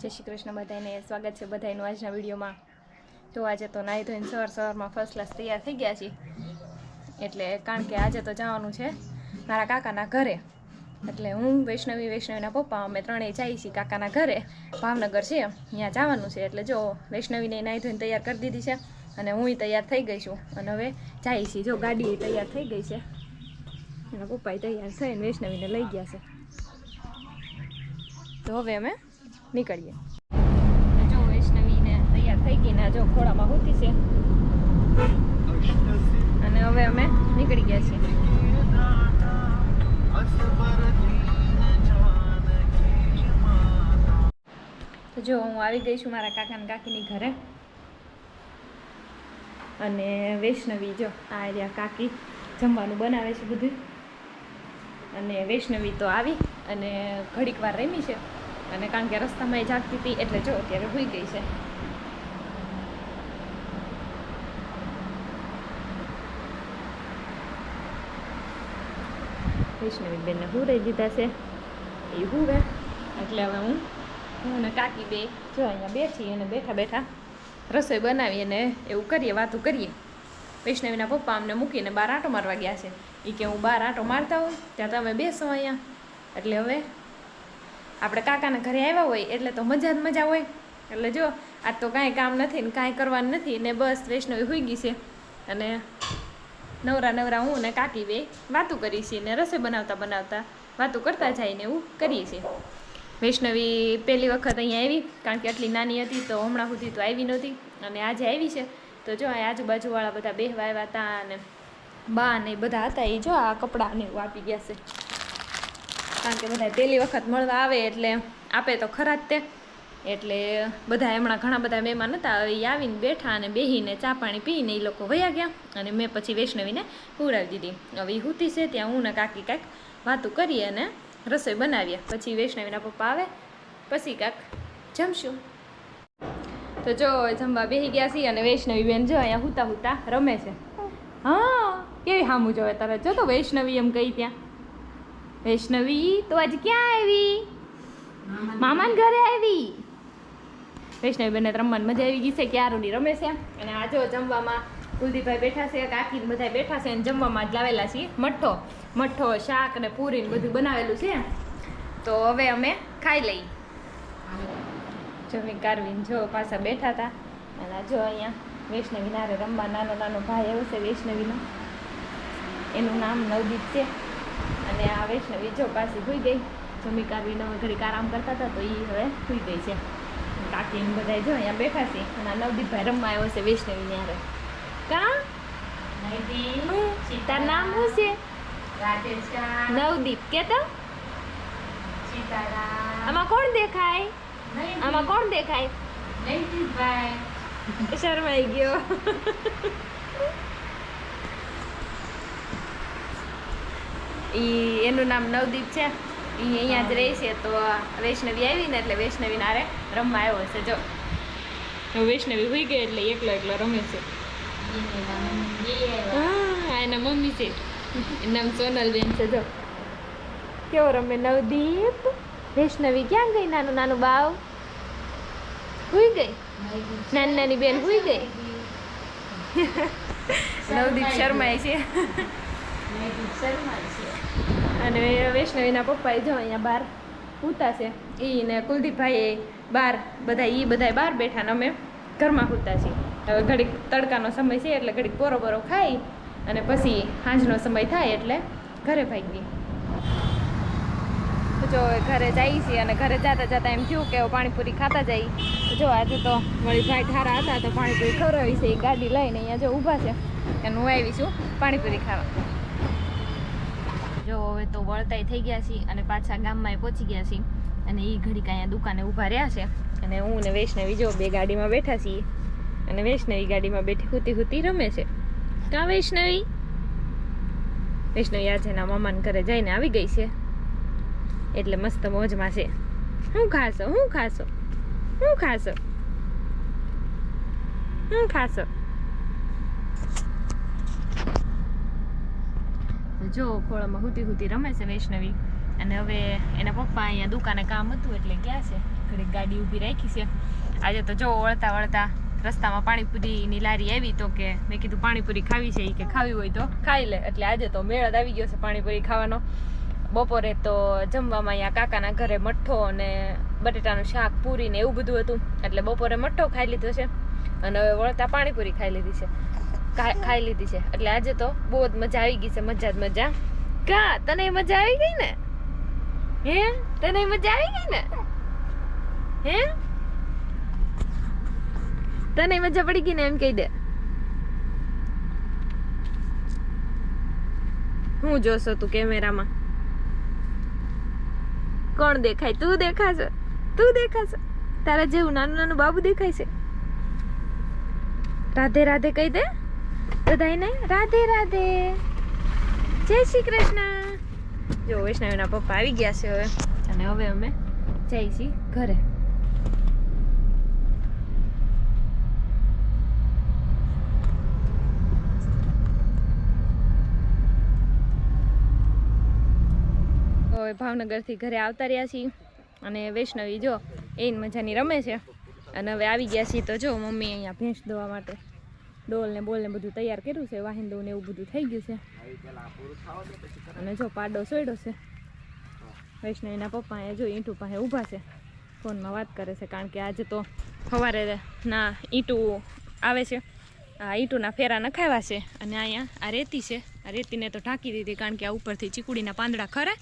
જય શ્રી કૃષ્ણ બધાને સ્વાગત છે બધાનું આજના વિડીયોમાં. તો આજે તો નાહી ધોઈને સવાર સવારમાં ફર્સ્ટ ક્લાસ તૈયાર થઈ ગયા છીએ. એટલે કારણ કે આજે તો જવાનું છે મારા કાકાના ઘરે. એટલે હું, વૈષ્ણવી, વૈષ્ણવીના પપ્પા, અમે ત્રણેય જઈએ છીએ કાકાના ઘરે. ભાવનગર છે, ત્યાં જવાનું છે. એટલે જો વૈષ્ણવીને નાહી ધોઈને તૈયાર કરી દીધી છે અને હું તૈયાર થઈ ગઈ છું. અને હવે જઈએ છીએ, જો ગાડી તૈયાર થઈ ગઈ છે. એના પપ્પા તૈયાર થઈને વૈષ્ણવીને લઈ ગયા છે. તો હવે અમે નીકળીએ. જો વૈષ્ણવીને તૈયાર થઈ ગઈ ને જો ખોળામાં હોતી છે. અને હવે અમે નીકળી ગયા છીએ. જો હું આવી ગઈ છું મારા કાકા ને કાકીની ઘરે. અને વૈષ્ણવી જો આ રહ્યા કાકી જમવાનું બનાવે છે બધું. અને વૈષ્ણવી તો આવી અને ઘડીક વાર રમી છે. અને કારણ કે રસ્તામાં એ જાગતી હતી એટલે જો અત્યારે હોઈ ગઈ છે. વૈષ્ણવી બેનને હુરાઈ દીધા છે. એ હુવે એટલે હવે હું હું અને કાકી બે જો અહીંયા બેઠી અને બેઠા બેઠા રસોઈ બનાવી અને એવું કરીએ, વાતું કરીએ. વૈષ્ણવીના પપ્પા અમને મૂકીને બહાર આંટો મારવા ગયા છે. એ કે હું બહાર આંટો મારતા હોઉં, ત્યાં તમે બેસો અહીંયા. એટલે હવે આપણે કાકાના ઘરે આવ્યા હોય એટલે તો મજા જ મજા હોય. એટલે જો, આજ તો કાંઈ કામ નથી ને કાંઈ કરવાનું નથી ને બસ વૈષ્ણવી હોઈ ગઈ છે. અને નવરા નવરા હું ને કાકી બે વાતું કરી છીએ ને રસોઈ બનાવતા બનાવતા વાતું કરતા જઈને એવું કરીએ છીએ. વૈષ્ણવી પહેલી વખત અહીંયા આવી, કારણ કે આટલી નાની હતી તો હમણાં સુધી તો આવી નહોતી. અને આજે આવી છે. તો જો, આ આજુબાજુવાળા બધા બેહવા આવ્યા હતા અને બા ને બધા હતા એ જો આ કપડાને એવું આપી ગયા છે. કારણ કે બધા પહેલી વખત મળવા આવે એટલે આપે તો ખરા જ તે. એટલે બધા હમણાં ઘણા બધા મહેમાન હતા, હવે આવીને બેઠા અને બેહીને ચા પાણી પીને એ લોકો વયા ગયા અને મેં પછી વૈષ્ણવીને ઉડાવી દીધી. હવે હુતી છે, ત્યાં હું ને કાકી કાંઈક વાતું કરીએ અને રસોઈ બનાવીએ. પછી વૈષ્ણવીના પપ્પા આવે, પછી કાંઈક જમશું. તો જો જમવા બેહી ગયા છીએ અને વૈષ્ણવી બેન જો અહીંયા હુતા હુતા રમે છે. હા, કેવી હામું જોવે તારે? જો તો વૈષ્ણવી એમ કહી ત્યાં. વૈષ્ણવી તો આજ ક્યાં આવી? મામાન ઘરે. આવી? વૈષ્ણવી બેને રમવાની મજા આવી ગઈ છે ક્યારુની રમે છે. અને આ જો જમવામાં કુલદીપભાઈ બેઠા છે કાકી બધા બેઠા છે અને જમવામાં જ લાવેલા છીએ. મઠ્ઠો મઠ્ઠો શાક અને પૂરી ને બધું બનાવેલું છે. તો હવે અમે ખાઈ લઈ જમી કારવીને જો પાછા બેઠા હતા. અને જો અહીંયા વૈષ્ણવી નારે રમવા નાનો નાનો ભાઈ આવ્યો છે વૈષ્ણવીનો. એનું નામ નવદીપ છે. અને આ વૈષ્ણવી જો પાછી ભૂઈ ગઈ. જમી કાઢીને ઘડીક આરામ કરતા હતા તો એ હવે ભૂઈ ગઈ છે. કાકી એમ બધા જો અહીંયા બેઠા છે અને આ નવદીપભાઈ રમવા આવ્યો છે વૈષ્ણવી ન્યારે. કા? સીતા નામ શું છે? નવદીપ કે તો આમાં કોણ દેખાય? આમાં કોણ દેખાય? શરમાઈ ગયો. ઈ એનું નામ નવદીપ છે. ઈ અહીંયા જ રહે છે. તો વૈષ્ણવી આવીને એટલે વૈષ્ણવી નારે રમવા આવ્યો છે જો. વૈષ્ણવી હોઈ ગઈ એટલે એકલો એકલો રમે છે. હા એના મમ્મી છે. નામ સોનલબેન છે જો. કેવો રમે નવદીપ? વૈષ્ણવી ક્યાં ગઈ નાનું નાનું બાવ? હુઈ ગઈ? નાની નાની બેન હુઈ ગઈ? નવદીપ શર્માય છે. અને વૈષ્ણવીના પપ્પા જો અહીંયા બહાર પૂતા છે. એને કુલદીપભાઈ બહાર બધા એ બધા બહાર બેઠા અમે ઘરમાં પૂતા છીએ. હવે ઘડીક તડકાનો સમય છે એટલે ઘડીક પોરો બોરો ખાઈ અને પછી સાંજનો સમય થાય એટલે ઘરે ભાગી. જો ઘરે જઈ છીએ અને ઘરે જતા જતા એમ થયું કે પાણીપુરી ખાતા જઈ જો આજે તો વળી ભાઈ ઠારા હતા તો પાણીપુરી ખવડાવી છે, એ ગાડી લઈને અહીંયા જો ઊભા છે. અને હું આવી છું પાણીપુરી ખાવા. જો હવે તો વળતાય થઈ ગયા છીએ અને પાછા ગામમાં પહોંચી ગયા છીએ. અને એ ઘડીક અહીંયા દુકાને ઊભા રહ્યા છે. અને હું ને વૈષ્ણવી જો બે ગાડીમાં બેઠા છીએ. અને વૈષ્ણવી ગાડીમાં બેઠી હુતી હુતી રમે છે. કા વૈષ્ણવી? વૈષ્ણવી આજે એના મામાને ઘરે જઈને આવી ગઈ છે. એટલે મસ્ત મોજમાં છે. હું ખાશો હું ખાશો હું ખાશો. હું ખાશો. જો ખોળામાં હુતી હુતી રમે છે વૈષ્ણવી. અને હવે એના પપ્પા અહીંયા દુકાને કામ હતું એટલે ગયા છે. ઘડીક ગાડી ઊભી રાખી છે. આજે તો જો વળતા વળતા રસ્તામાં પાણીપુરીની લારી આવી તો કે મેં કીધું પાણીપુરી ખાવી છે એ કે ખાવી હોય તો ખાઈ લે. એટલે આજે તો મેળ જ આવી ગયો છે પાણીપુરી ખાવાનો. બપોરે તો જમવામાં અહીંયા કાકાના ઘરે મઠ્ઠો અને બટેટાનું શાક, પૂરી ને એવું બધું હતું. એટલે બપોરે મઠ્ઠો ખાઈ લીધો છે. અને હવે વળતા પાણીપુરી ખાઈ લીધી છે. ખાઈ લીધી છે. એટલે આજે તો બહુ જ મજા આવી ગઈ છે મજા જ મજા. કા, તને મજા આવી ગઈ ને? હે? તને મજા આવી ગઈ ને? હે? તને મજા પડી ગઈ ને એમ કહી દે. હું જોશો તું કેમેરામાં? કોણ દેખાય? તું દેખાશે? તું દેખાશે? તારા જેવું નાનું નાનું બાબુ દેખાય છે? રાધે રાધે કહી દે. બધાયને રાધે રાધે. જય શ્રી કૃષ્ણ. જો વૈષ્ણવીના પપ્પા આવી ગયા છે હવે. અને હવે અમે જઈ છીએ ઘરે. હવે ભાવનગરથી ઘરે આવતા રહ્યા છીએ. અને વૈષ્ણવી જો એ મજાની રમે છે. અને હવે આવી ગયા છીએ તો જો મમ્મી અહીંયા ભેંસ દોવા માટે. ડોલ ને બોલ ને બધું તૈયાર કર્યું છે વાહિંદુ ને એવું બધું થઈ ગયું છે. અને જો પાડો સોયડો છે. વૈષ્ણવીના પપ્પા એ જો ઈંટુ પાસે ઊભા છે. ફોનમાં વાત કરે છે, કારણ કે આજે તો સવારે ના ઈંટું આવે છે. આ ઈંટુના ફેરા નખાવ્યા છે અને અહીંયા આ રેતી છે. આ રેતીને તો ઢાંકી દીધી, કારણ કે આ ઉપરથી ચીકુડીના પાંદડા ખરે.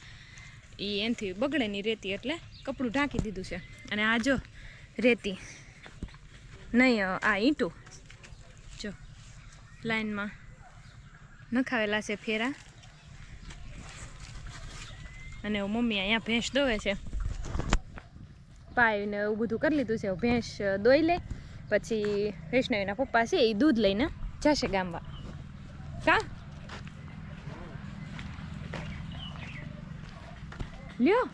એ એનાથી બગડે રેતી એટલે કપડું ઢાંકી દીધું છે. અને આ જો રેતી, નહીં, આ ઈંટું. લાઈનમાં. નખાવેલા છે ફેરા. અને મમ્મી અહીંયા ભેંસ દોવે છે. પાઈને એવું બધું કરી લીધું છે. ભેંસ દોઈ લે, પછી વૈષ્ણવીના પપ્પા છે એ દૂધ લઈને જશે ગામમાં. કા? લ્યો.